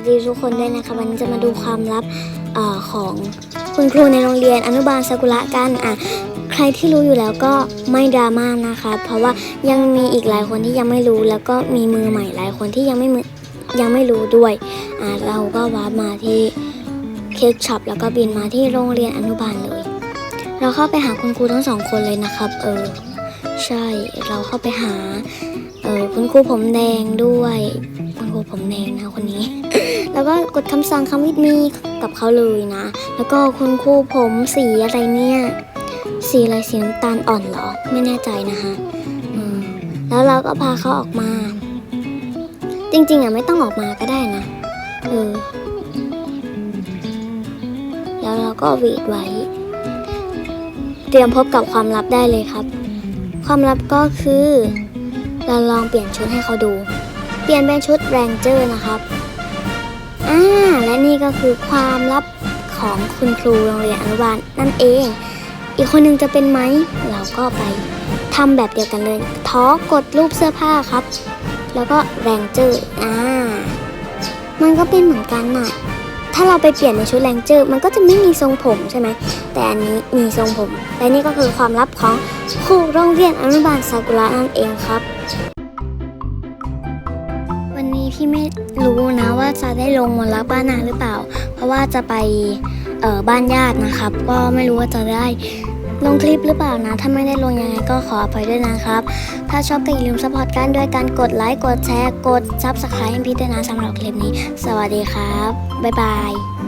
สดีทุกคนด้วยนะคะวันนี้จะมาดูความลับอของคุณครูในโรงเรียนอนุบาลซากุระกันอะใครที่รู้อยู่แล้วก็ไม่ดราม่านะคะ เพราะว่ายังมีอีกหลายคนที่ยังไม่รู้แล้วก็มีมือใหม่หลายคนที่ยังไม่มือยังไม่รู้ด้วยอะเราก็วาร์ปมาที่เค้กช็อปแล้วก็บินมาที่โรงเรียนอนุบาลเลย เราเข้าไปหาคุณครูทั้งสองคนเลยนะครับ เออ ใช่เราเข้าไปหา เออคุณครูผมแดงด้วย คุณครูผมแดงนะคนนี้ แล้วก็กดคำสั่งคำวิดมีกับเขาเลยนะ แล้วก็คุณครูผมสีอะไรเนี่ย สีอะไรสีน้ำตาลอ่อนเหรอ ไม่แน่ใจนะคะแล้วเราก็พาเขาออกมา จริงๆอะไม่ต้องออกมาก็ได้นะเออแล้วเราก็วีดไว้ เตรียมพบกับความลับได้เลยครับ ความลับก็คือ เราลองเปลี่ยนชุดให้เขาดู เปลี่ยนเป็นชุดแรงเจอร์นะครับอ่าและนี่ก็คือความลับของคุณครูโรงเรียนอนุบาลนั่นเอง อีกคนหนึงจะเป็นไหม เราก็ไปทำแบบเดียวกันเลย ท้อกดรูปเสื้อผ้าครับ แล้วก็แรงเจอร์อ่ามันก็เป็นเหมือนกันน่ะ ถ้าเราไปเปลี่ยนในชุดแรงเจอร์ มันก็จะไม่มีทรงผมใช่ไหม แต่อันนี้มีทรงผม และนี่ก็คือความลับของครูโรงเรียนอนุบาลซากุระนั่นเองครับ วันนี้พี่ไม่รู้นะว่าจะได้ลงมลรักบ้านนาหรือเปล่า เพราะว่าจะไปเออบ้านญาตินะครับ ก็ไม่รู้ว่าจะได้ ลงคลิปหรือเปล่านะ ถ้าไม่ได้ลงยังไงก็ขออภัยด้วยนะครับ ถ้าชอบก็อย่าลืมสปอร์ตกันด้วยการกดไลค์ กดแชร์ กดซับสไครต์ให้พี่ด้วยนะสำหรับคลิปนี้ สวัสดีครับ บ๊ายบาย